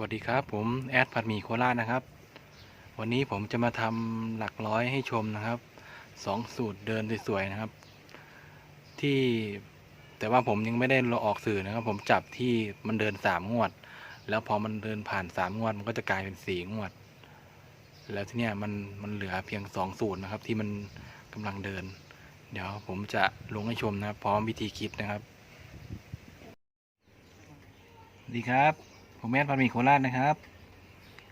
วัสดีครับ ผมแอดผัดหมี่โคราชนะครับ วันนี้ผมจะมาทำหลักร้อยให้ชมนะครับสองสูตรเดินสวยๆนะครับ ที่แต่ว่าผมยังไม่ได้ออกสื่อนะครับ ผมจับที่มันเดินสามงวด แล้วพอมันเดินผ่านสามงวด มันก็จะกลายเป็นสี่งวด แล้วทีเนี้ยมันมันเหลือเพียงสองสูตรนะครับ ที่มันกำลังเดิน เดี๋ยวผมจะลงให้ชมนะครับ พร้อมวิธีคิดนะครับสวัสดีครับ ผมแอดพันหมีโคราชนะครับ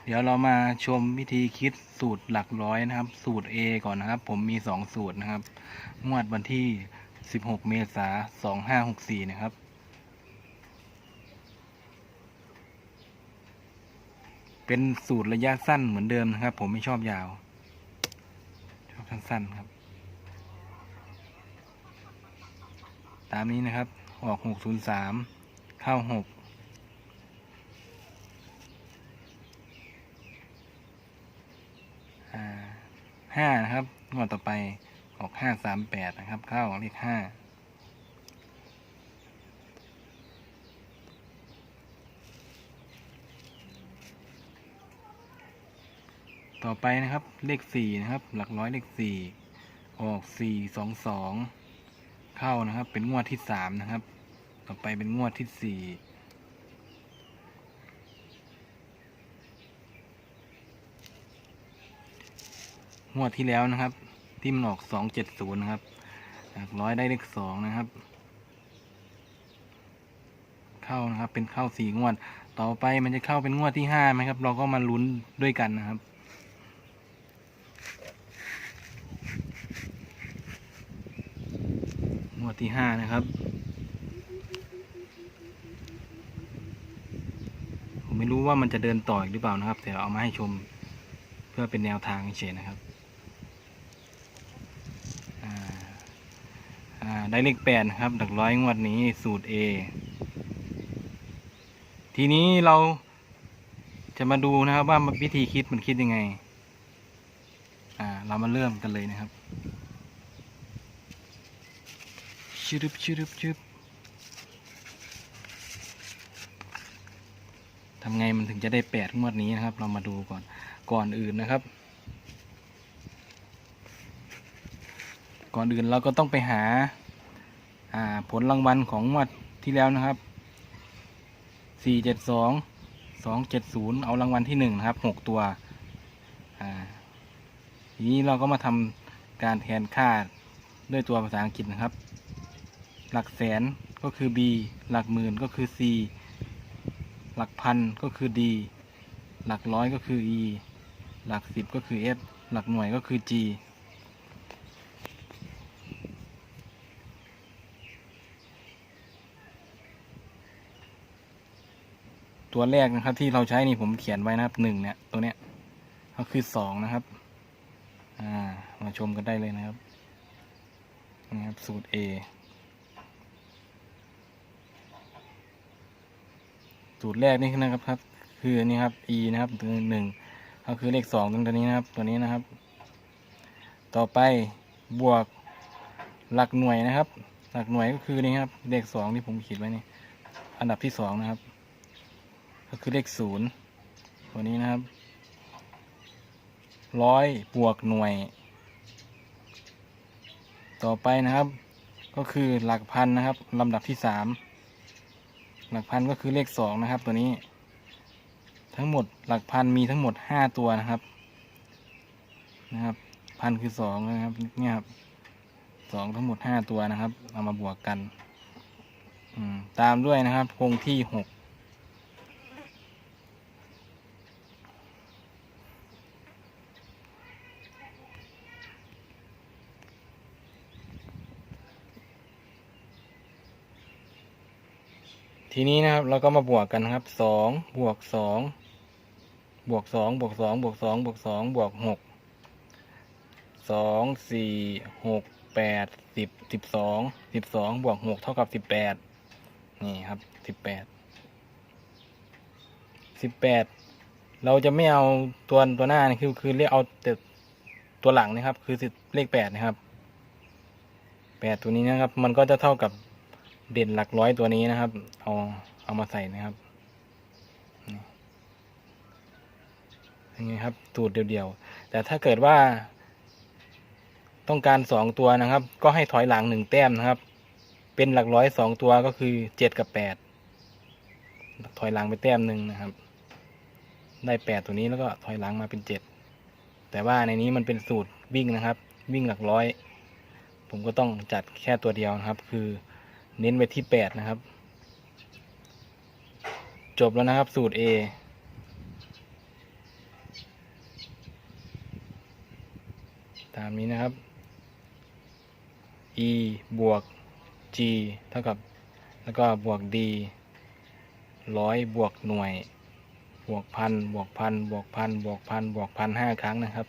เดี๋ยวเรามาชมวิธีคิดสูตรหลักร้อยนะครับ สูตร A ก่อนนะครับ ผมมีสองสูตรนะครับงวดวันที่ 16 เมษายน2564 นะครับเป็นสูตรระยะสั้นเหมือนเดิมนะครับ ผมไม่ชอบยาว ชอบสั้นๆครับ ตามนี้นะครับ ออก 603 เข้า 6 ห้านะครับงวดต่อไปออกห้าสามแปดนะครับ เข้าเลขห้าต่อไปนะครับเลขสี่นะครับ หลักร้อยเลขสี่ออกสี่สองสองเข้านะครับ เป็นงวดที่สามนะครับ ต่อไปเป็นงวดที่สี่ งวดที่แล้วนะครับ ที่มันออกสองเจ็ดศูนย์นะครับหลักร้อยได้เลขสองนะครับ เข้านะครับ เป็นเข้าสี่งวด ต่อไปมันจะเข้าเป็นงวดที่ห้าไหมครับ เราก็มาลุ้นด้วยกันนะครับงวดที่ห้านะครับผมไม่รู้ว่ามันจะเดินต่ออีกหรือเปล่านะครับ แต่เอามาให้ชมเพื่อเป็นแนวทางเฉยนะครับ อ่าอ่า ได้เลขแปดครับหลักร้อยงวดนี้สูตร A ทีนี้เราจะมาดูนะครับว่าวิธีคิดมันคิดยังไง อ่า เรามาเริ่มกันเลยนะครับชึบชึบชึบทำไงมันถึงจะได้แปดงวดนี้นะครับ เรามาดูก่อนก่อนอื่นนะครับ ก่อนอื่นเราก็ต้องไปหาาผลรางวัลของงวดที่แล้วนะครับสี่เจ็ดสองสองเอารางวัลที่หนึ่งนะครับหกตัวทีนี้เราก็มาทำการแทนค่าด้วยตัวภาษาอังกฤษนะครับ หลักแสนก็คือ B หลักหมื่นก็คือ C หลักพันก็คือ D หลักร้อยก็คือ E หลักสิบก็คือ F หลักหน่วยก็คือ G ตัวแรกนะครับ ที่เราใช้นี่ผมเขียนไว้นะครับหนึ่งเนี่ย ตัวเนี้ยก็คือสองนะครับ อ่า มาชมกันได้เลยนะครับนะครับสูตร A สูตรแรกนี่นะครับครับ คือนนี้ครับ e นะครับตัวหนึ่งก็คือเลขสองตรงตัวนี้นะครับ ตัวนี้นะครับ ต่อไปบวกหลักหน่วยนะครับ หลักหน่วยก็คือนี่ครับเลขสองที่ผมขีดไว้นี่อันดับที่สองนะครับ ก็คือเลขศูนย์ตัวนี้นะครับร้อยบวกหน่วย ต่อไปนะครับ ก็คือหลักพันนะครับลำดับที่สามหลักพันก็คือเลขสองนะครับ ตัวนี้ ทั้งหมดหลักพันมีทั้งหมดห้าตัวนะครับ นะครับ พันคือสองนะครับเนี่ยครับสองทั้งหมดห้าตัวนะครับ เอามาบวกกันตามด้วยนะครับคงที่หก ทีนี้นะครับเราก็มาบวกกันครับสองบวกสองบวกสองบวกสองบวกสองบวกสองบวกหกสองสี่หกแปดสิบสิบสองสิบสองบวกหกเท่ากับสิบแปดนี่ครับสิบแปดสิบแปดเราจะไม่เอาตัวตัวหน้านี่คือคือเรียกเอาแต่ตัวหลังนะครับ คือเลขแปดนะครับแปดตัวนี้นะครับ มันก็จะเท่ากับ เด่นหลักร้อยตัวนี้นะครับ เอาเอามาใส่นะครับนี่อย่างนี้ครับสูตรเดียวๆ แต่ถ้าเกิดว่าต้องการสองตัวนะครับ ก็ให้ถอยหลังหนึ่งแต้มนะครับ เป็นหลักร้อยสองตัวก็คือเจ็ดกับแปดถอยหลังไปแต้มหนึ่งนะครับ ได้แปดตัวนี้แล้วก็ถอยหลังมาเป็นเจ็ดแต่ว่าในนี้มันเป็นสูตรวิ่งนะครับ วิ่งหลักร้อย ผมก็ต้องจัดแค่ตัวเดียวนะครับ คือ เน้นไปที่แปดนะครับ จบแล้วนะครับสูตร A ตามนี้นะครับ e บวก g เท่ากับ แล้วก็บวก d ร้อยบวกหน่วย บวกพันบวกพันบวกพันบวกพันบวกพันห้าครั้งนะครับ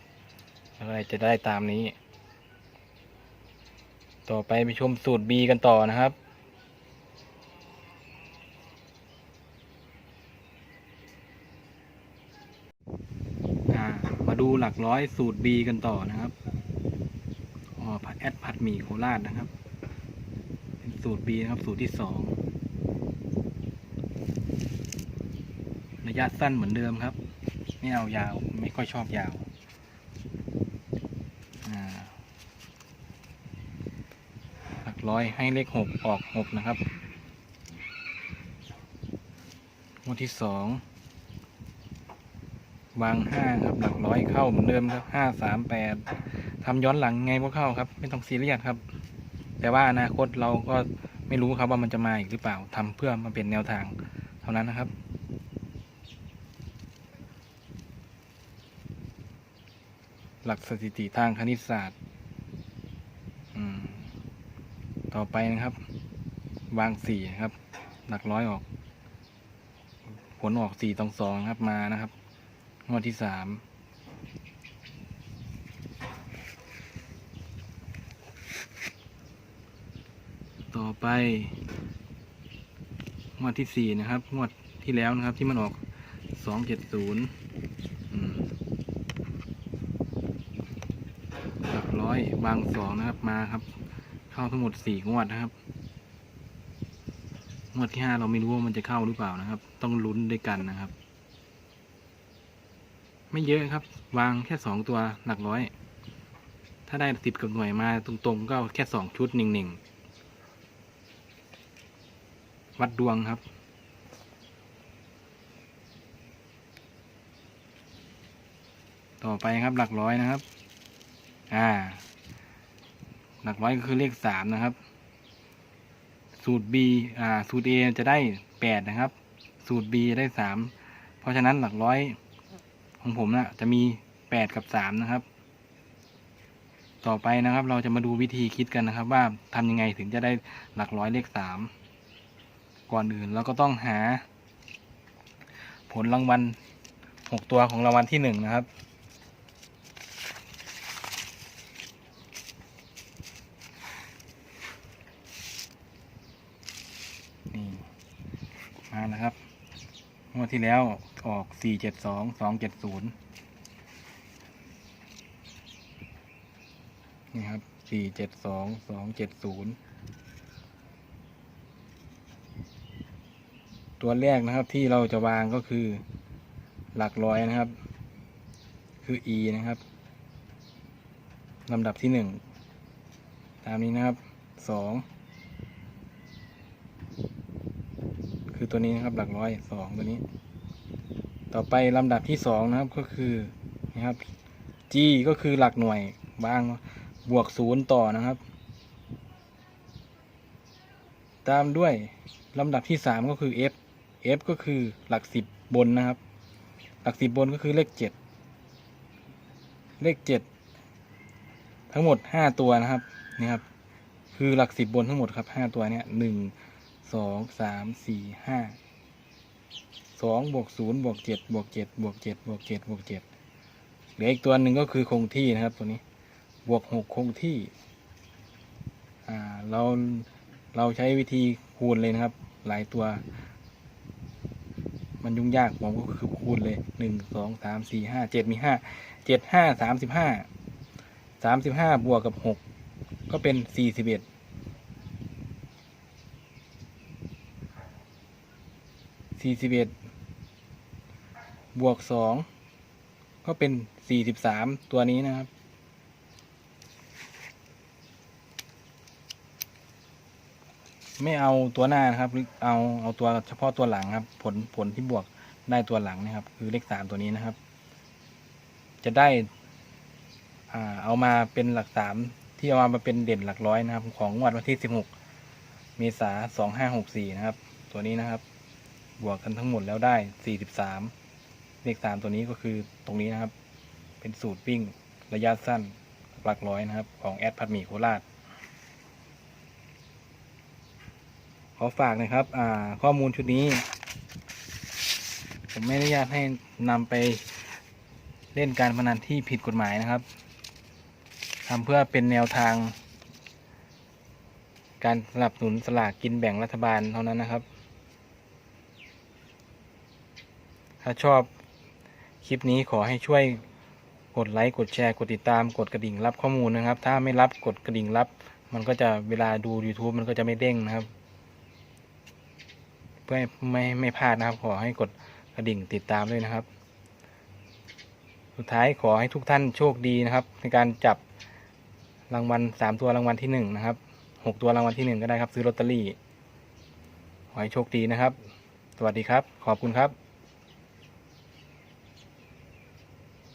แล้วก็จะได้ตามนี้ ต่อไปไปชมสูตร b กันต่อนะครับ อ่ามาดูห ลักร้อยสูตร B กันต่อนะครับอ๋อผัดแอดผัดหมี่โคราชนะครับ เป็นสูตร B นะครับ สูตรที่สองระยะสั้นเหมือนเดิมครับ ไม่เอายาวไม่ค่อยชอบยาวหลักร้อยให้เลขหกออกหกนะครับงวดที่สอง วางห้าครับหลักร้อยเข้าเหมือนเดิมครับห้าสามแปดทำย้อนหลังไงก็เข้าครับ ไม่ต้องซีเรียสครับ แต่ว่าอนาคตเราก็ไม่รู้ครับว่ามันจะมาอีกหรือเปล่าทำเพื่อมาเป็นแนวทางเท่านั้นนะครับหลักสถิติทางคณิตศาสตร์อืมต่อไปนะครับ วางสี่ครับ หลักร้อยออก ผลออกสี่ตองสองครับมานะครับ งวดที่สามต่อไปงวดที่สี่นะครับงวดที่แล้วนะครับที่มันออกสองเจ็ดศูนย์หลักร้อยวางสองนะครับมาครับ เข้าทั้งหมดสี่งวดนะครับงวดที่ห้าเราไม่รู้ว่ามันจะเข้าหรือเปล่านะครับ ต้องลุ้นด้วยกันนะครับ ไม่เยอะครับ วางแค่สองตัวหลักร้อย ถ้าได้ติดกับหน่วยมาตรงๆ ก็แค่สองชุดหนึ่งๆวัดดวงครับ ต่อไปครับหลักร้อยนะครับ อ่า หลักร้อยก็คือเลขสามนะครับ สูตร B อ่า สูตร A จะได้แปดนะครับ สูตร B ได้สามเพราะฉะนั้นหลักร้อย ของผมนะจะมีแปดกับสามนะครับ ต่อไปนะครับ เราจะมาดูวิธีคิดกันนะครับ ว่าทำยังไงถึงจะได้หลักร้อยเลขสามก่อนอื่นเราก็ต้องหา ผลรางวัลหกตัวของรางวัลที่หนึ่งนะครับนี่มาแล้วครับงวดที่แล้ว ออกสี่เจ็ดสองสองเจ็ดศูนย์นี่ครับสี่เจ็ดสองสองเจ็ดศูนย์ตัวแรกนะครับที่เราจะวางก็คือหลักร้อยนะครับ คือ e นะครับลำดับที่หนึ่งตามนี้นะครับสองคือตัวนี้นะครับหลักร้อยสองตัวนี้ ต่อไปลำดับที่สองนะครับก็คือนะครับ G ก็คือหลักหน่วยบางบวกศูนย์ต่อนะครับ ตามด้วยลำดับที่สามก็คือ F F ก็คือหลักสิบบนนะครับ หลักสิบบนก็คือเลขเจ็ดเลขเจ็ดทั้งหมดห้าตัวนะครับนี่ครับ คือหลักสิบบนทั้งหมดครับห้าตัวเนี้ยหนึ่งสองสามสี่ห้า สองบวกศูนย์บวกเจ็ดบวกเจ็ดบวกเจ็ดบวกเจ็ดบวกเจ็ดเหลืออีกตัวหนึ่งก็คือคงที่นะครับตัวนี้บวกหกคงที่อ่าเราเราใช้วิธีคูณเลยนะครับ หลายตัว มันยุ่งยากผมก็คือคูณเลยหนึ่งสองสามสี่ห้าเจ็ดมีห้าเจ็ดห้าสามสิบห้าสามสิบห้าบวกกับหกก็เป็นสี่สิบเอ็ดสี่สิบเอ็ด บวกสองก็เป็นสี่สิบสามตัวนี้นะครับ ไม่เอาตัวหน้านะครับ เอาเอาตัวเฉพาะตัวหลังครับ ผลผลที่บวกได้ตัวหลังนะครับ คือเลขสามตัวนี้นะครับ จะได้อ่าเอามาเป็นหลักสามที่เอามาเป็นเด่นหลักร้อยนะครับ ของงวดวันที่สิบหกเมษาสองห้าหกสี่นะครับ ตัวนี้นะครับ บวกกันทั้งหมดแล้วได้สี่สิบสาม เลขสามตัวนี้ก็คือตรงนี้นะครับ เป็นสูตรปิ้งระยะสั้นหลักร้อยนะครับ ของแอดพัดหมี่โคราชขอฝากนะครับข้อมูลชุดนี้ ผมไม่อนุญาตให้นำไปเล่นการพนันที่ผิดกฎหมายนะครับทำเพื่อเป็นแนวทาง การสนับสนุนสลากกินแบ่งรัฐบาลเท่านั้นนะครับ ถ้าชอบ คลิปนี้ขอให้ช่วยกดไลค์กดแชร์กดติดตามกดกระดิ่งรับข้อมูลนะครับ ถ้าไม่รับกดกระดิ่งรับ มันก็จะเวลาดู YouTube มันก็จะไม่เด้งนะครับ เพื่อไม่ไม่พลาดนะครับ ขอให้กดกระดิ่งติดตามด้วยนะครับ สุดท้ายขอให้ทุกท่านโชคดีนะครับ ในการจับรางวัลสามตัวรางวัลที่หนึ่งนะครับหกตัวรางวัลที่หนึ่งก็ได้ครับ ซื้อลอตเตอรี่ขอให้โชคดีนะครับ สวัสดีครับ ขอบคุณครับ